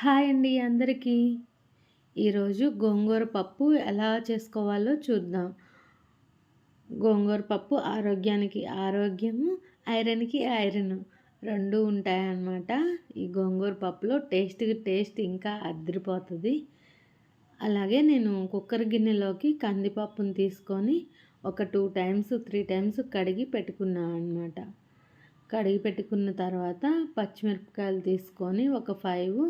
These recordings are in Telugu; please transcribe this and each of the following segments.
హాయ్ అండి అందరికీ. ఈరోజు గోంగూర పప్పు ఎలా చేసుకోవాలో చూద్దాం. గోంగూర పప్పు ఆరోగ్యానికి ఆరోగ్యము ఐరన్కి ఐరన్ రెండు ఉంటాయన్నమాట. ఈ గోంగూర పప్పులో టేస్ట్కి టేస్ట్ ఇంకా అదిరిపోతుంది. అలాగే నేను కుక్కర్ గిన్నెలోకి కందిపప్పును తీసుకొని ఒక టూ టైమ్స్ త్రీ టైమ్స్ కడిగి పెట్టుకున్నాను అనమాట కడిగి పెట్టుకున్న తర్వాత పచ్చిమిరపకాయలు తీసుకొని ఒక ఫైవ్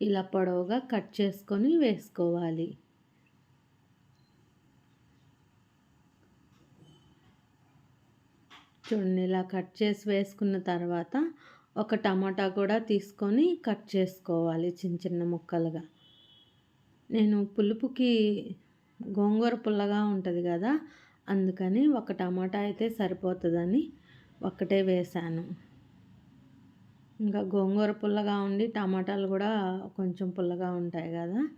ఇలా పొడవుగా కట్ చేసుకొని వేసుకోవాలి. చూడండి ఇలా కట్ చేసి వేసుకున్న తర్వాత ఒక టమాటా కూడా తీసుకొని కట్ చేసుకోవాలి చిన్న చిన్న ముక్కలుగా. నేను పులుపుకి గోంగూర పుల్లగా ఉంటుంది కదా అందుకని ఒక టమాటా అయితే సరిపోతుందని ఒకటే వేశాను. ఇంకా గోంగూర పుల్లగా ఉండి టమాటాలు కూడా కొంచెం పుల్లగా ఉంటాయి కదా.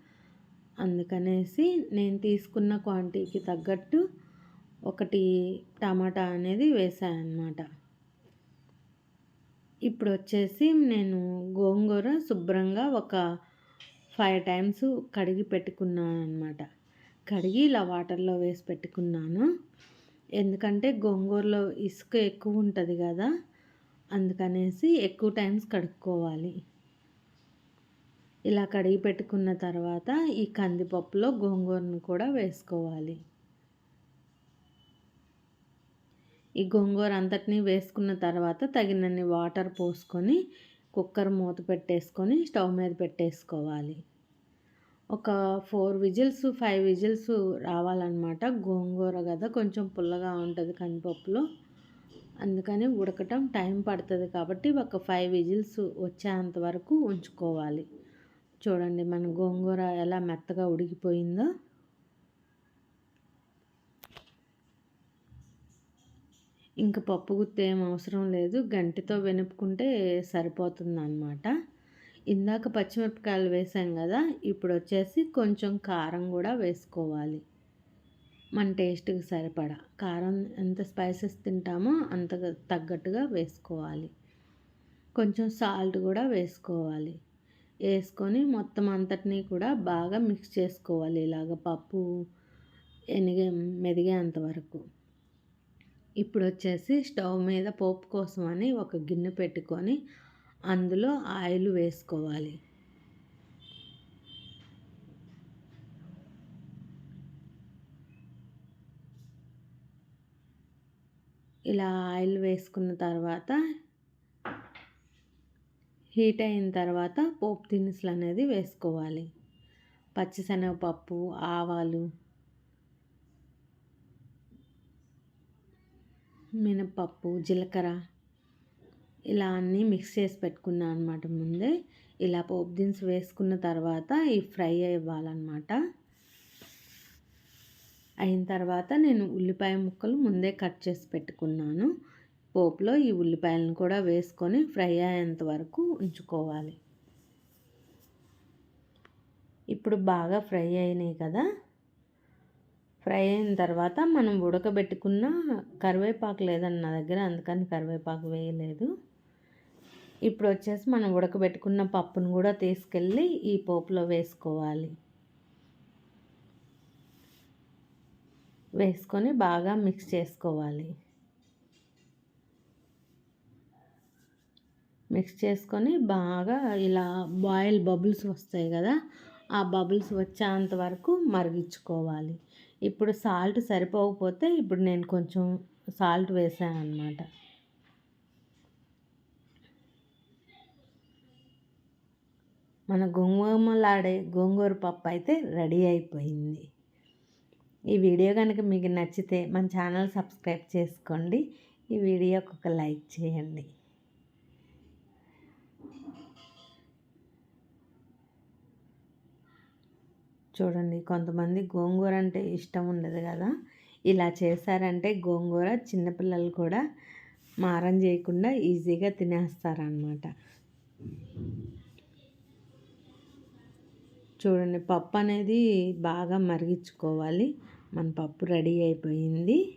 అందుకనేసి నేను తీసుకున్న క్వాంటిటీకి తగ్గట్టు ఒకటి టమాటా అనేది వేసాను ఇప్పుడు వచ్చేసి నేను గోంగూర శుభ్రంగా ఒక ఫైవ్ టైమ్స్ కడిగి పెట్టుకున్నాను అనమాట కడిగి ఇలా వాటర్లో వేసి పెట్టుకున్నాను. ఎందుకంటే గోంగూరలో ఇసుక ఎక్కువ ఉంటుంది కదా. అందుకనేసి ఎక్కువ టైమ్స్ కడుక్కోవాలి. ఇలా కడిగి పెట్టుకున్న తర్వాత ఈ కందిపప్పులో గోంగూరను కూడా వేసుకోవాలి. ఈ గోంగూర అంతటినీ వేసుకున్న తర్వాత తగినన్ని వాటర్ పోసుకొని కుక్కర్ మూత పెట్టేసుకొని స్టవ్ మీద పెట్టేసుకోవాలి. ఒక ఫోర్ విజిల్స్ ఫైవ్ విజిల్స్ రావాలన్నమాట. గోంగూర కదా కొంచెం పుల్లగా ఉంటుంది కందిపప్పులో. అందుకని ఉడకటం టైం పడుతుంది కాబట్టి ఒక ఫైవ్ విజిల్స్ వచ్చేంత వరకు ఉంచుకోవాలి. చూడండి మన గోంగూర ఎలా మెత్తగా ఉడికిపోయిందో. ఇంక పప్పు గుత్తి ఏం అవసరం లేదు. గంటితో వెనుపుకుంటే సరిపోతుంది అనమాట ఇందాక పచ్చిమిరపకాయలు వేసాం కదా ఇప్పుడు వచ్చేసి కొంచెం కారం కూడా వేసుకోవాలి. మన టేస్ట్కి సరిపడా. కారం ఎంత స్పైసెస్ తింటామో అంత తగ్గట్టుగా వేసుకోవాలి. కొంచెం సాల్ట్ కూడా వేసుకోవాలి. వేసుకొని మొత్తం అంతటినీ కూడా బాగా మిక్స్ చేసుకోవాలి ఇలాగ పప్పు ఎనిగే మెదిగేంత వరకు. ఇప్పుడు వచ్చేసి స్టవ్ మీద పోపు కోసం అని ఒక గిన్నె పెట్టుకొని అందులో ఆయిల్ వేసుకోవాలి. ఇలా ఆయిల్ వేసుకున్న తర్వాత హీట్ అయిన తర్వాత పోపు దినుసులు అనేది వేసుకోవాలి. పచ్చిశనగపప్పు ఆవాలు మినపప్పు జీలకర్ర ఇలా అన్నీ మిక్స్ చేసి పెట్టుకున్నాను అనమాట ముందే. ఇలా పోపు దినుసు వేసుకున్న తర్వాత ఈ ఫ్రై అవ్వాలన్నమాట. అయిన తర్వాత నేను ఉల్లిపాయ ముక్కలు ముందే కట్ చేసి పెట్టుకున్నాను. పోపులో ఈ ఉల్లిపాయలను కూడా వేసుకొని ఫ్రై అయ్యేంత వరకు ఉంచుకోవాలి. ఇప్పుడు బాగా ఫ్రై అయినాయి కదా. ఫ్రై అయిన తర్వాత మనం ఉడకబెట్టుకున్న కరివేపాకు లేదని నా దగ్గర అందుకని కరివేపాకు వేయలేదు. ఇప్పుడు వచ్చేసి మనం ఉడకబెట్టుకున్న పప్పును కూడా తీసుకెళ్ళి ఈ పోపులో వేసుకోవాలి. వేసుకొని బాగా మిక్స్ చేసుకోవాలి. మిక్స్ చేసుకొని బాగా ఇలా బాయిల్ బబుల్స్ వస్తాయి కదా ఆ బబుల్స్ వచ్చేంత వరకు మరిగించుకోవాలి. ఇప్పుడు సాల్ట్ సరిపోకపోతే ఇప్పుడు నేను కొంచెం సాల్ట్ వేసాను అనమాట మన గోంగూరలాడే గోంగూర పప్పు అయితే రెడీ అయిపోయింది. ఈ వీడియో కనుక మీకు నచ్చితే మన ఛానల్ సబ్స్క్రైబ్ చేసుకోండి. ఈ వీడియోకి ఒక లైక్ చేయండి. చూడండి కొంతమంది గోంగూర అంటే ఇష్టం ఉండదు కదా. ఇలా చేశారంటే గోంగూర చిన్నపిల్లలు కూడా మారం చేయకుండా ఈజీగా తినేస్తారనమాట చూడండి పప్పు అనేది బాగా మరిగించుకోవాలి. మన పప్పు రెడీ అయిపోయింది.